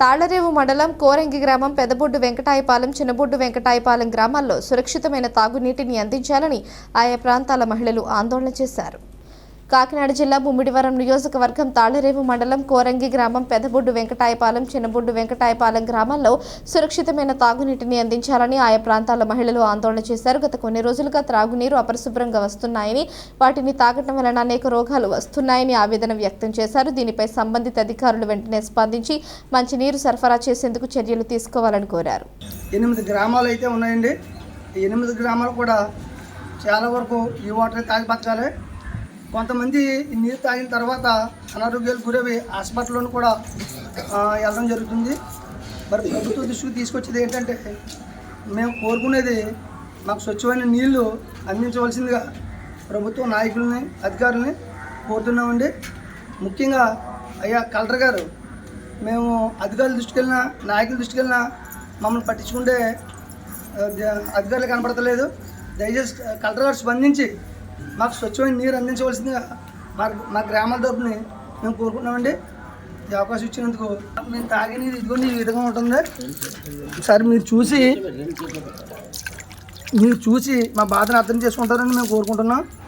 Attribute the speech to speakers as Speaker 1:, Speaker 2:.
Speaker 1: తాళ్ళరేవు మండలం కోరంగి గ్రామం పెదబొడ్డు వెంకటాయపాలెం చిన్నబొడ్డు వెంకటాయపాలెం గ్రామాల్లో సురక్షితమైన తాగునీటిని అందించాలని ఆయా ప్రాంతాల మహిళలు ఆందోళన చేశారు. కాకినాడ జిల్లా ముమ్మిడివరం నియోజకవర్గం తాళరేవు మండలం కోరంగి గ్రామం పెదబొడ్డు వెంకటాయపాలెం చిన్నబొడ్డు వెంకటాయపాలెం గ్రామాల్లో సురక్షితమైన తాగునీటిని అందించాలని ఆయా ప్రాంతాల మహిళలు ఆందోళన చేశారు. గత కొన్ని రోజులుగా త్రాగునీరు అపరిశుభ్రంగా వస్తున్నాయని వాటిని తాగటం వలన అనేక రోగాలు వస్తున్నాయని ఆవేదన వ్యక్తం చేశారు. దీనిపై సంబంధిత అధికారులు వెంటనే స్పందించి మంచినీరు సరఫరా చేసేందుకు చర్యలు తీసుకోవాలని కోరారు.
Speaker 2: ఎనిమిది గ్రామాలు అయితే ఉన్నాయండి. ఎనిమిది గ్రామాలు కూడా చాలా వరకు ఈ వాటర్ తాగి బతకాలి. కొంతమంది నీరు తాగిన తర్వాత అనారోగ్యాలు గురవి హాస్పిటల్లోనూ కూడా వెళ్ళడం జరుగుతుంది. మరి ప్రభుత్వ దృష్టికి తీసుకొచ్చేది ఏంటంటే మేము కోరుకునేది మాకు స్వచ్ఛమైన నీళ్ళు అందించవలసిందిగా ప్రభుత్వ నాయకుల్ని అధికారులని కోరుతున్నామండి. ముఖ్యంగా అయ్యా కలెక్టర్ గారు మేము అధికారుల దృష్టికి వెళ్ళినా నాయకుల దృష్టికి వెళ్ళినా మమ్మల్ని పట్టించుకుంటే అధికారులు కనపడతలేదు. దయచేసి కలెక్టర్ గారు స్పందించి మాకు స్వచ్ఛమైన నీరు అందించవలసిందిగా మా మా గ్రామాల తరపుని మేము కోరుకుంటున్నామండి. ఈ అవకాశం ఇచ్చినందుకు మేము తాగే నీరు ఇదిగోండి ఈ విధంగా ఉంటుంది. ఒకసారి మీరు చూసి మీరు చూసి మా బాధను అర్థం చేసుకుంటారని మేము కోరుకుంటున్నాం.